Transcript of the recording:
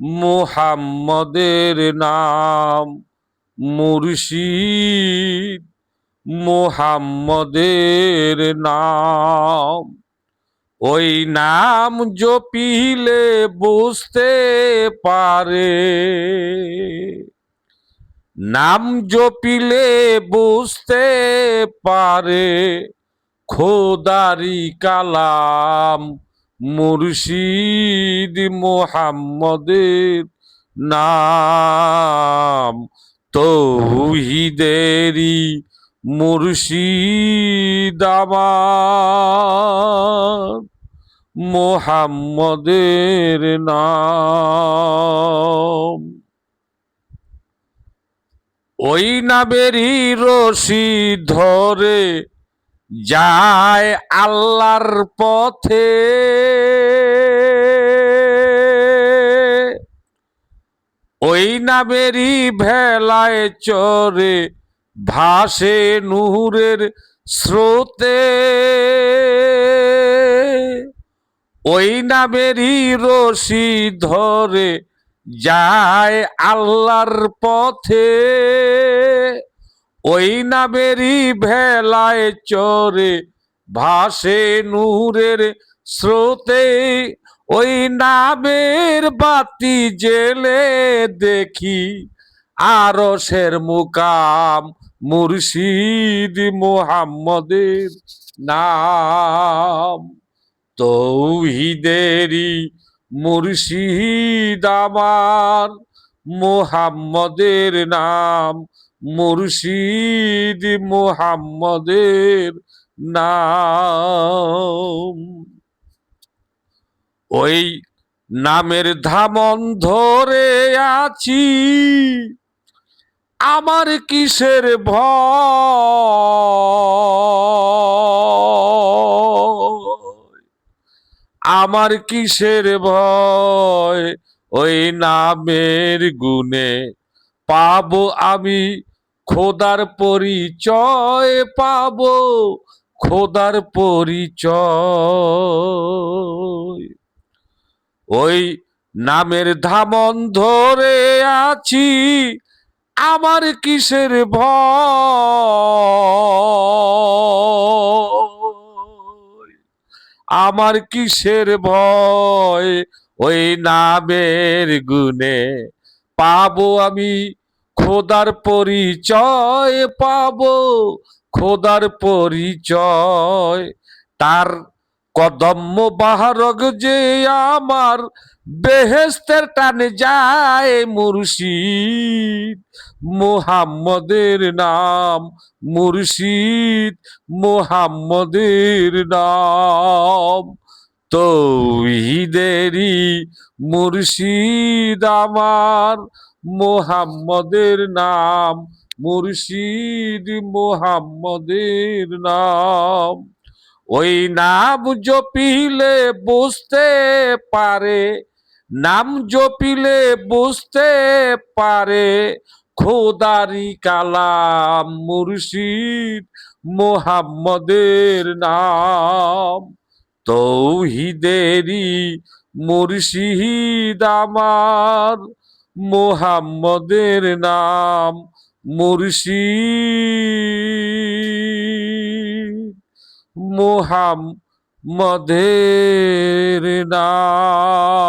মোহাম্মদের নাম মুর্শিদ। মোহাম্মদের নাম। ওই নাম জপিলে বুঝতে পারে। নাম জপিলে বুঝতে পারে। খোদারি কালাম মুর্শিদ মোহাম্মদের নাম তৌহিদেরি মুর্শিদ আমার। মোহাম্মদের নাম। ওই নামেরই রশি ধরে যায় আল্লাহর পথে। ওই নামেরই ভেলায় চরে ভাসে নুহুরের স্রোতে। ওই নামেরই রশি ধরে যায় আল্লাহর পথে। ওই নামেরই ভেলায় চরে ভাসে নূরের স্রোতে। ওই নামের বাতি জেলে দেখি আরশের মুকাম মুর্শিদ মোহাম্মদের নাম। তৌহিদেরি মুর্শিদ আমার মোহাম্মদের নাম। মুর্শিদ মোহাম্মদের নাম। ওই নামের ধামন ধরে আছি, আমার কিসের ভয়? আমার কিসের ভয়? ওই নামের গুণে পাবো আমি খোদার পরিচয় পাবো, খোদার পরিচয়। ওই নামের ধামন ধরে আছি, আমার কিসের ভয়? আমার কিসের ভয়? ওই নামের গুণে পাবো আমি খোদার পরিচয় পাবো, খোদার পরিচয়। তার কদম বাহারক যে আমার, বেহেস্তের টানে যায় মুর্শিদ। মোহাম্মদের নাম মুর্শিদ, মোহাম্মদের নাম। তৌহিদেরি মুর্শিদ আমার মোহাম্মদের নাম, মুর্শিদ মোহাম্মদের নাম। ওই নাম জপিলে বুঝতে পারে, নাম জপিলে বুঝতে পারে, খোদারি কালাম মুর্শিদ মোহাম্মদের নাম। তৌহিদেরি মুর্শিদ আমার মোহাম্মদের নাম মুর্শি। মোহাম্মদের নাম